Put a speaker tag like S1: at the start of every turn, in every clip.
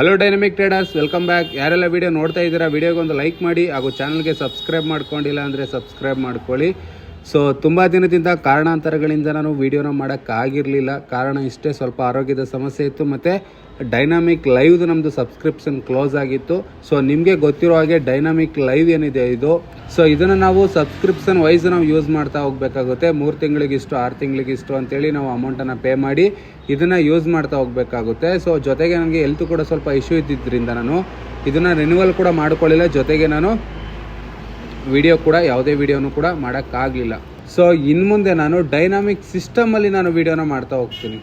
S1: Hello dynamic traders welcome back ಯಾರೆಲ್ಲ video ನೋಡ್ತಾ ಇದ್ದೀರಾ ವಿಡಿಯೋಗೆ ಒಂದು ಲೈಕ್ ಮಾಡಿ, ಹಾಗೂ ಚಾನಲ್ಗೆ ಸಬ್ಸ್ಕ್ರೈಬ್ ಮಾಡ್ಕೊಂಡಿಲ್ಲ ಅಂದರೆ ಸಬ್ಸ್ಕ್ರೈಬ್ ಮಾಡ್ಕೊಳ್ಳಿ. ಸೊ ತುಂಬ ದಿನದಿಂದ ಕಾರಣಾಂತರಗಳಿಂದ ನಾನು ವಿಡಿಯೋನ ಮಾಡೋಕ್ಕಾಗಿರಲಿಲ್ಲ ಕಾರಣ ಇಷ್ಟೇ, ಸ್ವಲ್ಪ ಆರೋಗ್ಯದ ಸಮಸ್ಯೆ ಇತ್ತು. ಮತ್ತು ಡೈನಾಮಿಕ್ ಲೈವ್ದು ನಮ್ಮದು ಸಬ್ಸ್ಕ್ರಿಪ್ಷನ್ ಕ್ಲೋಸ್ ಆಗಿತ್ತು. ಸೊ ನಿಮಗೆ ಗೊತ್ತಿರೋ ಹಾಗೆ ಡೈನಾಮಿಕ್ ಲೈವ್ ಏನಿದೆ ಇದು? ಸೊ ಇದನ್ನು ನಾವು ಸಬ್ಸ್ಕ್ರಿಪ್ಷನ್ ವೈಸ್ ನಾವು ಯೂಸ್ ಮಾಡ್ತಾ ಹೋಗಬೇಕಾಗುತ್ತೆ. ಮೂರು ತಿಂಗಳಿಗಿಷ್ಟು ಆರು ತಿಂಗಳಿಗಿಷ್ಟು ಅಂತೇಳಿ ನಾವು ಅಮೌಂಟನ್ನು ಪೇ ಮಾಡಿ ಇದನ್ನು ಯೂಸ್ ಮಾಡ್ತಾ ಹೋಗಬೇಕಾಗುತ್ತೆ. ಸೊ ಜೊತೆಗೆ ನನಗೆ ಹೆಲ್ತ್ ಕೂಡ ಸ್ವಲ್ಪ ಇಶ್ಯೂ ಇದ್ದಿದ್ದರಿಂದ ನಾನು ಇದನ್ನು ರಿನ್ಯೂವಲ್ ಕೂಡ ಮಾಡ್ಕೊಳ್ಳಿಲ್ಲ. ಜೊತೆಗೆ ನಾನು ವಿಡಿಯೋ ಕೂಡ, ಯಾವುದೇ ವಿಡಿಯೋನು ಕೂಡ ಮಾಡೋಕ್ಕಾಗಲಿಲ್ಲ. ಸೊ ಇನ್ನು ಮುಂದೆ ನಾನು ಡೈನಾಮಿಕ್ ಸಿಸ್ಟಮಲ್ಲಿ ನಾನು ವಿಡಿಯೋನ ಮಾಡ್ತಾ ಹೋಗ್ತೀನಿ.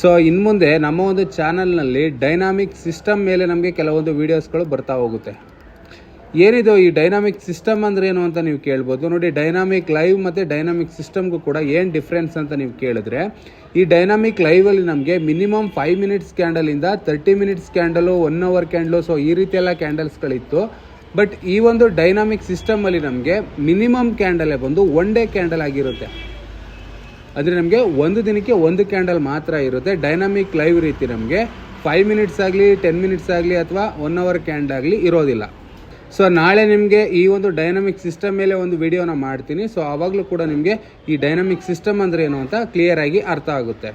S1: ಸೊ ಇನ್ನು ಮುಂದೆ ನಮ್ಮ ಒಂದು ಚಾನಲ್ನಲ್ಲಿ ಡೈನಾಮಿಕ್ ಸಿಸ್ಟಮ್ ಮೇಲೆ ನಮಗೆ ಕೆಲವೊಂದು ವೀಡಿಯೋಸ್ಗಳು ಬರ್ತಾ ಹೋಗುತ್ತೆ. ಏನಿದು ಈ ಡೈನಾಮಿಕ್ ಸಿಸ್ಟಮ್ ಅಂದ್ರೆ ಏನು ಅಂತ ನೀವು ಕೇಳ್ಬೋದು. ನೋಡಿ ಡೈನಾಮಿಕ್ ಲೈವ್ ಮತ್ತು ಡೈನಾಮಿಕ್ ಸಿಸ್ಟಮ್ಗೂ ಕೂಡ ಏನು ಡಿಫ್ರೆನ್ಸ್ ಅಂತ ನೀವು ಕೇಳಿದ್ರೆ, ಈ ಡೈನಾಮಿಕ್ ಲೈವಲ್ಲಿ ನಮಗೆ minimum five minutes ಕ್ಯಾಂಡಲಿಂದ thirty minutes candle one hour candle so ಈ ರೀತಿ ಎಲ್ಲ ಕ್ಯಾಂಡಲ್ಸ್ಗಳಿತ್ತು ಬಟ್ ಈ ಒಂದು ಡೈನಾಮಿಕ್ ಸಿಸ್ಟಮಲ್ಲಿ ನಮಗೆ ಮಿನಿಮಮ್ ಕ್ಯಾಂಡಲೇ ಬಂದು ಒನ್ ಡೇ ಕ್ಯಾಂಡಲ್ ಆಗಿರುತ್ತೆ. ಅಂದರೆ ನಮಗೆ ಒಂದು ದಿನಕ್ಕೆ ಒಂದು ಕ್ಯಾಂಡಲ್ ಮಾತ್ರ ಇರುತ್ತೆ. ಡೈನಾಮಿಕ್ ಲೈವ್ ರೀತಿ ನಮಗೆ ಫೈವ್ ಮಿನಿಟ್ಸ್ ಆಗಲಿ ಟೆನ್ ಮಿನಿಟ್ಸ್ ಆಗಲಿ, ಅಥವಾ ಒನ್ ಅವರ್ ಕ್ಯಾಂಡ್ ಆಗಲಿ ಇರೋದಿಲ್ಲ. ಸೊ ನಾಳೆ ನಿಮಗೆ ಈ ಒಂದು ಡೈನಾಮಿಕ್ ಸಿಸ್ಟಮ್ ಮೇಲೆ ಒಂದು ವಿಡಿಯೋನ ಮಾಡ್ತೀನಿ. ಸೊ ಆವಾಗಲೂ ಕೂಡ ನಿಮಗೆ ಈ ಡೈನಾಮಿಕ್ ಸಿಸ್ಟಮ್ ಅಂದರೆ ಏನು ಅಂತ ಕ್ಲಿಯರ್ ಆಗಿ ಅರ್ಥ ಆಗುತ್ತೆ.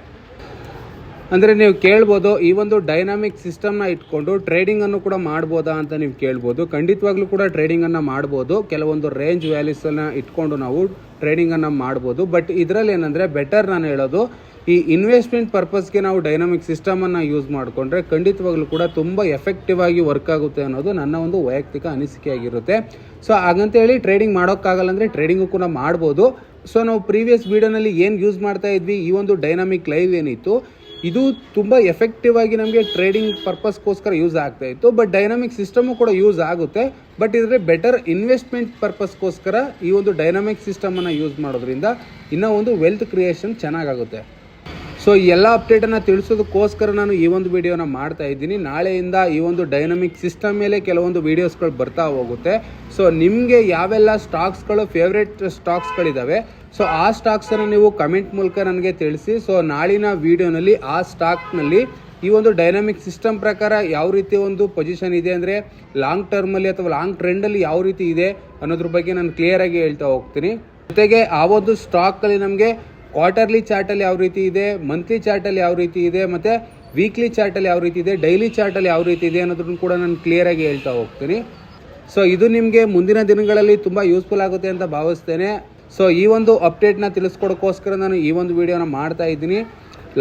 S1: ಅಂದರೆ ನೀವು ಕೇಳ್ಬೋದು, ಈ ಒಂದು ಡೈನಾಮಿಕ್ ಸಿಸ್ಟಮ್ನ ಇಟ್ಕೊಂಡು ಟ್ರೇಡಿಂಗನ್ನು ಕೂಡ ಮಾಡ್ಬೋದಾ ಅಂತ ನೀವು ಕೇಳ್ಬೋದು. ಖಂಡಿತವಾಗ್ಲೂ ಕೂಡ ಟ್ರೇಡಿಂಗನ್ನು ಮಾಡ್ಬೋದು. ಕೆಲವೊಂದು ರೇಂಜ್ ವ್ಯಾಲ್ಯೂಸನ್ನು ಇಟ್ಕೊಂಡು ನಾವು ಟ್ರೇಡಿಂಗನ್ನು ಮಾಡ್ಬೋದು. ಬಟ್ ಇದರಲ್ಲಿ ಏನಂದರೆ ಬೆಟರ್ ನಾನು ಹೇಳೋದು ಈ ಇನ್ವೆಸ್ಟ್ಮೆಂಟ್ ಪರ್ಪಸ್ಗೆ ನಾವು ಡೈನಾಮಿಕ್ ಸಿಸ್ಟಮನ್ನು ಯೂಸ್ ಮಾಡಿಕೊಂಡ್ರೆ ಖಂಡಿತವಾಗ್ಲೂ ಕೂಡ ತುಂಬ ಎಫೆಕ್ಟಿವ್ ಆಗಿ ವರ್ಕ್ ಆಗುತ್ತೆ ಅನ್ನೋದು ನನ್ನ ಒಂದು ವೈಯಕ್ತಿಕ ಅನಿಸಿಕೆ ಆಗಿರುತ್ತೆ ಸೊ ಹಾಗಂತೇಳಿ ಟ್ರೇಡಿಂಗ್ ಮಾಡೋಕ್ಕಾಗಲ್ಲ ಅಂದರೆ ಟ್ರೇಡಿಂಗು ಕೂಡ ಮಾಡ್ಬೋದು. ಸೊ ನಾವು ಪ್ರೀವಿಯಸ್ ವೀಡಿಯೋನಲ್ಲಿ ಏನು ಯೂಸ್ ಮಾಡ್ತಾ ಇದ್ವಿ? ಈ ಒಂದು ಡೈನಾಮಿಕ್ ಲೈವ್ ಏನಿತ್ತು? ಇದು ತುಂಬ ಎಫೆಕ್ಟಿವ್ ಆಗಿ ನಮಗೆ ಟ್ರೇಡಿಂಗ್ ಪರ್ಪಸ್ಗೋಸ್ಕರ ಯೂಸ್ ಆಗ್ತಾ ಇತ್ತು. ಬಟ್ ಡೈನಾಮಿಕ್ ಸಿಸ್ಟಮು ಕೂಡ ಯೂಸ್ ಆಗುತ್ತೆ. ಬಟ್ ಇದರ ಬೆಟರ್ ಇನ್ವೆಸ್ಟ್ಮೆಂಟ್ ಪರ್ಪಸ್ಗೋಸ್ಕರ ಈ ಒಂದು ಡೈನಾಮಿಕ್ ಸಿಸ್ಟಮನ್ನು ಯೂಸ್ ಮಾಡೋದ್ರಿಂದ ಇನ್ನೂ ಒಂದು ವೆಲ್ತ್ ಕ್ರಿಯೇಷನ್ ಚೆನ್ನಾಗಾಗುತ್ತೆ. ಸೊ ಈ ಎಲ್ಲ ಅಪ್ಡೇಟನ್ನು ತಿಳಿಸೋದಕ್ಕೋಸ್ಕರ ನಾನು ಈ ಒಂದು ವಿಡಿಯೋನ ಮಾಡ್ತಾ ಇದ್ದೀನಿ. ನಾಳೆಯಿಂದ ಈ ಒಂದು ಡೈನಮಿಕ್ ಸಿಸ್ಟಮ್ ಮೇಲೆ ಕೆಲವೊಂದು ವೀಡಿಯೋಸ್ಗಳು ಬರ್ತಾ ಹೋಗುತ್ತೆ. ಸೊ ನಿಮಗೆ ಯಾವೆಲ್ಲ ಸ್ಟಾಕ್ಸ್ಗಳು ಫೇವ್ರೇಟ್ ಸ್ಟಾಕ್ಸ್ಗಳಿದ್ದಾವೆ ಸೊ ಆ ಸ್ಟಾಕ್ಸನ್ನು ನೀವು ಕಮೆಂಟ್ ಮೂಲಕ ನನಗೆ ತಿಳಿಸಿ. ಸೊ ನಾಳಿನ ವಿಡಿಯೋನಲ್ಲಿ ಆ ಸ್ಟಾಕ್ನಲ್ಲಿ ಈ ಒಂದು ಡೈನಾಮಿಕ್ ಸಿಸ್ಟಮ್ ಪ್ರಕಾರ ಯಾವ ರೀತಿ ಒಂದು ಪೊಸಿಷನ್ ಇದೆ ಅಂದರೆ ಲಾಂಗ್ ಟರ್ಮಲ್ಲಿ ಅಥವಾ ಲಾಂಗ್ ಟ್ರೆಂಡಲ್ಲಿ ಯಾವ ರೀತಿ ಇದೆ ಅನ್ನೋದ್ರ ಬಗ್ಗೆ ನಾನು ಕ್ಲಿಯರಾಗಿ ಹೇಳ್ತಾ ಹೋಗ್ತೀನಿ. ಜೊತೆಗೆ ಆ ಒಂದು ಸ್ಟಾಕಲ್ಲಿ ನಮಗೆ ಕ್ವಾರ್ಟರ್ಲಿ ಚಾರ್ಟಲ್ಲಿ ಯಾವ ರೀತಿ ಇದೆ ಮಂತ್ಲಿ ಚಾರ್ಟಲ್ಲಿ ಯಾವ ರೀತಿ ಇದೆ, ಮತ್ತು ವೀಕ್ಲಿ ಚಾರ್ಟಲ್ಲಿ ಯಾವ ರೀತಿ ಇದೆ ಡೈಲಿ ಚಾರ್ಟಲ್ಲಿ ಯಾವ ರೀತಿ ಇದೆ ಅನ್ನೋದನ್ನು ಕೂಡ ನಾನು ಕ್ಲಿಯರಾಗಿ ಹೇಳ್ತಾ ಹೋಗ್ತೀನಿ. ಸೊ ಇದು ನಿಮಗೆ ಮುಂದಿನ ದಿನಗಳಲ್ಲಿ ತುಂಬ ಯೂಸ್ಫುಲ್ ಆಗುತ್ತೆ ಅಂತ ಭಾವಿಸ್ತೇನೆ. ಸೊ ಈ ಒಂದು ಅಪ್ಡೇಟ್ನ ತಿಳಿಸ್ಕೊಡೋಕ್ಕೋಸ್ಕರ ನಾನು ಈ ಒಂದು ವಿಡಿಯೋನ ಮಾಡ್ತಾ ಇದ್ದೀನಿ.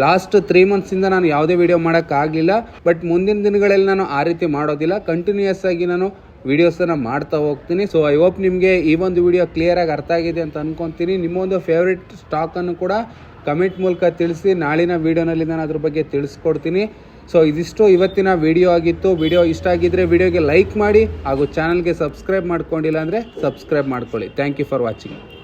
S1: ಲಾಸ್ಟ್ ತ್ರೀ ಮಂತ್ಸಿಂದ ನಾನು ಯಾವುದೇ ವಿಡಿಯೋ ಮಾಡೋಕ್ಕಾಗಲಿಲ್ಲ ಬಟ್ ಮುಂದಿನ ದಿನಗಳಲ್ಲಿ ನಾನು ಆ ರೀತಿ ಮಾಡೋದಿಲ್ಲ. ಕಂಟಿನ್ಯೂಯಸ್ ಆಗಿ ನಾನು ವೀಡಿಯೋಸನ್ನು ಮಾಡ್ತಾ ಹೋಗ್ತೀನಿ. ಸೊ ಐ ಹೋಪ್ ನಿಮಗೆ ಈ ಒಂದು ವಿಡಿಯೋ ಕ್ಲಿಯರಾಗಿ ಅರ್ಥ ಆಗಿದೆ ಅಂತ ಅಂದ್ಕೊತೀನಿ ನಿಮ್ಮೊಂದು ಫೇವ್ರೆಟ್ ಸ್ಟಾಕನ್ನು ಕೂಡ ಕಮೆಂಟ್ ಮೂಲಕ ತಿಳಿಸಿ, ನಾಳಿನ ವೀಡಿಯೋನಲ್ಲಿ ನಾನು ಅದ್ರ ಬಗ್ಗೆ ತಿಳಿಸ್ಕೊಡ್ತೀನಿ. ಸೊ ಇದಿಷ್ಟು ಇವತ್ತಿನ ವಿಡಿಯೋ ಆಗಿತ್ತು. ವಿಡಿಯೋ ಇಷ್ಟ ಆಗಿದ್ದರೆ ವಿಡಿಯೋಗೆ ಲೈಕ್ ಮಾಡಿ ಹಾಗೂ ಚಾನಲ್ಗೆ ಸಬ್ಸ್ಕ್ರೈಬ್ ಮಾಡ್ಕೊಂಡಿಲ್ಲ ಅಂದರೆ ಸಬ್ಸ್ಕ್ರೈಬ್ ಮಾಡ್ಕೊಳ್ಳಿ. Thank you for watching